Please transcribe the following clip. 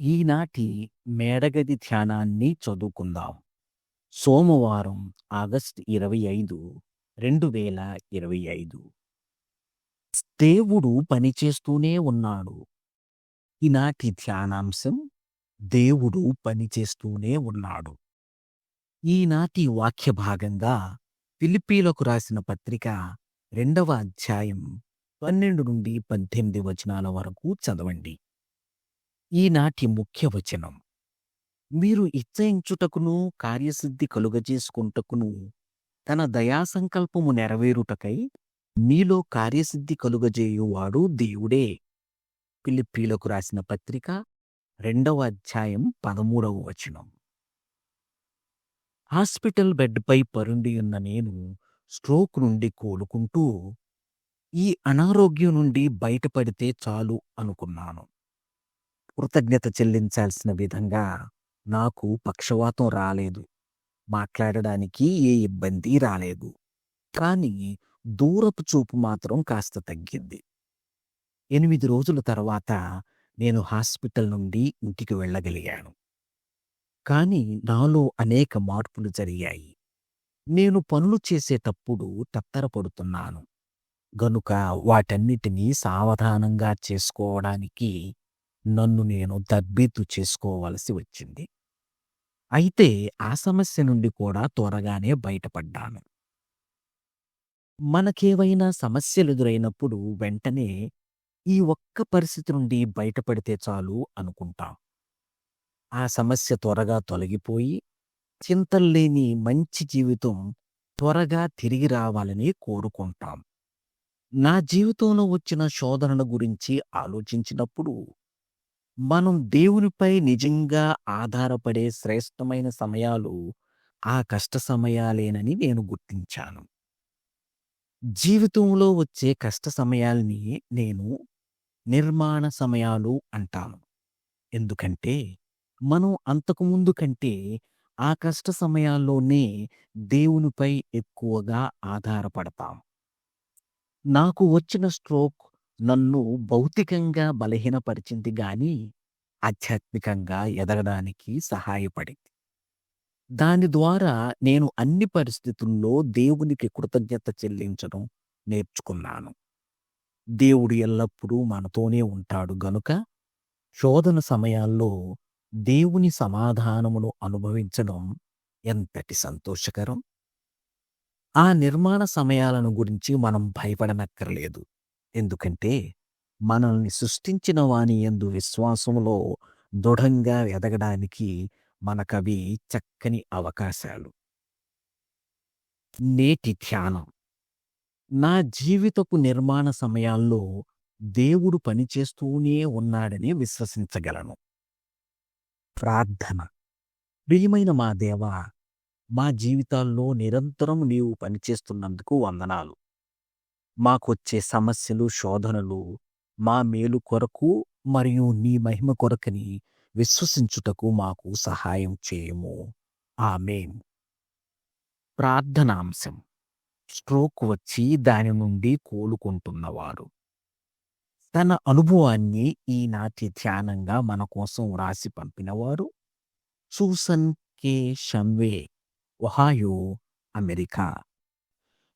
ఈనాటి మేడగది ధ్యానాన్ని చదువుకుందాం. సోమవారం ఆగస్ట్ ఇరవై ఐదు రెండు వేల ఇరవై ఐదు. దేవుడు పనిచేస్తూనే ఉన్నాడు. ఈనాటి ధ్యానాంశం దేవుడు పనిచేస్తూనే ఉన్నాడు. ఈనాటి వాక్య భాగంగా ఫిలిపీలకు రాసిన పత్రిక రెండవ అధ్యాయం పన్నెండు నుండి పద్దెనిమిది వచనాల వరకు చదవండి. ఈనాటి ముఖ్య వచనం. మీరు ఇచ్చయించుటకును కార్యసిద్ధి కలుగజేసుకుంటకును తన దయాసంకల్పము నెరవేరుటకై మీలో కార్యసిద్ధి కలుగజేయువాడు దేవుడే. పిలిప్పీలకు రాసిన పత్రిక రెండవ అధ్యాయం పదమూడవ వచనం. హాస్పిటల్ బెడ్పై పరుండి ఉన్న నేను స్ట్రోక్ నుండి కోలుకుంటూ ఈ అనారోగ్యం నుండి బయటపడితే చాలు అనుకున్నాను. కృతజ్ఞత చెల్లించాల్సిన విధంగా నాకు పక్షవాతం రాలేదు. మాట్లాడడానికి ఏ ఇబ్బంది రాలేదు. కానీ దూరపు చూపు మాత్రం కాస్త తగ్గింది. ఎనిమిది రోజుల తర్వాత నేను హాస్పిటల్ నుండి ఇంటికి వెళ్ళగలిగాను. కానీ నాలో అనేక మార్పులు జరిగాయి. నేను పనులు చేసేటప్పుడు తత్తరపడుతున్నాను. గనుక వాటన్నిటినీ సావధానంగా చేసుకోవడానికి నన్ను నేను తబ్బీతు చేసుకోవలసి వచ్చింది. అయితే ఆ సమస్య నుండి కూడా త్వరగానే బయటపడ్డాను. మనకేవైనా సమస్యలు ఎదురైనప్పుడు వెంటనే ఈ ఒక్క పరిస్థితి నుండి బయటపడితే చాలు అనుకుంటాం. ఆ సమస్య త్వరగా తొలగిపోయి చింతల్లేని మంచి జీవితం త్వరగా తిరిగి రావాలని కోరుకుంటాం. నా జీవితంలో వచ్చిన శోధనల గురించి ఆలోచించినప్పుడు మనం దేవునిపై నిజంగా ఆధారపడే శ్రేష్టమైన సమయాలు ఆ కష్ట సమయాలేనని నేను గుర్తించాను. జీవితంలో వచ్చే కష్ట సమయాల్ని నేను నిర్మాణ సమయాలు అంటాను. ఎందుకంటే మనం అంతకుముందు కంటే ఆ కష్ట సమయాల్లోనే దేవునిపై ఎక్కువగా ఆధారపడతాం. నాకు వచ్చిన స్ట్రోక్ నన్ను భౌతికంగా బలహీనపరిచింది గాని ఆధ్యాత్మికంగా ఎదగడానికి సహాయపడింది. దాని ద్వారా నేను అన్ని పరిస్థితుల్లో దేవునికి కృతజ్ఞత చెల్లించడం నేర్చుకున్నాను. దేవుడు ఎల్లప్పుడూ మనతోనే ఉంటాడు గనుక శోధన సమయాల్లో దేవుని సమాధానమును అనుభవించడం ఎంతటి సంతోషకరం! ఆ నిర్మాణ సమయాలను గురించి మనం భయపడనక్కర్లేదు. ఎందుకంటే మనల్ని సృష్టించిన వాని యందు విశ్వాసంలో దృఢంగా ఎదగడానికి మనకవి చక్కని అవకాశాలు. నేటి ధ్యానం. నా జీవితపు నిర్మాణ సమయాల్లో దేవుడు పనిచేస్తూనే ఉన్నాడని విశ్వసించగలను. ప్రార్థన. ప్రియమైన మా దేవా మా జీవితాల్లో నిరంతరం నీవు పనిచేస్తున్నందుకు వందనాలు. మాకొచ్చే సమస్యలు శోధనలు మా మేలు కొరకు మరియు నీ మహిమ కొరకని విశ్వసించుటకు మాకు సహాయం చేయము. ఆమెన్. ప్రార్థనాంశం. స్ట్రోక్ వచ్చి దాని నుండి కోలుకుంటున్నవారు. తన అనుభవాన్ని ఈనాటి ధ్యానంగా మన కోసం వ్రాసి పంపినవారు Susan K. Shanway Ohio America.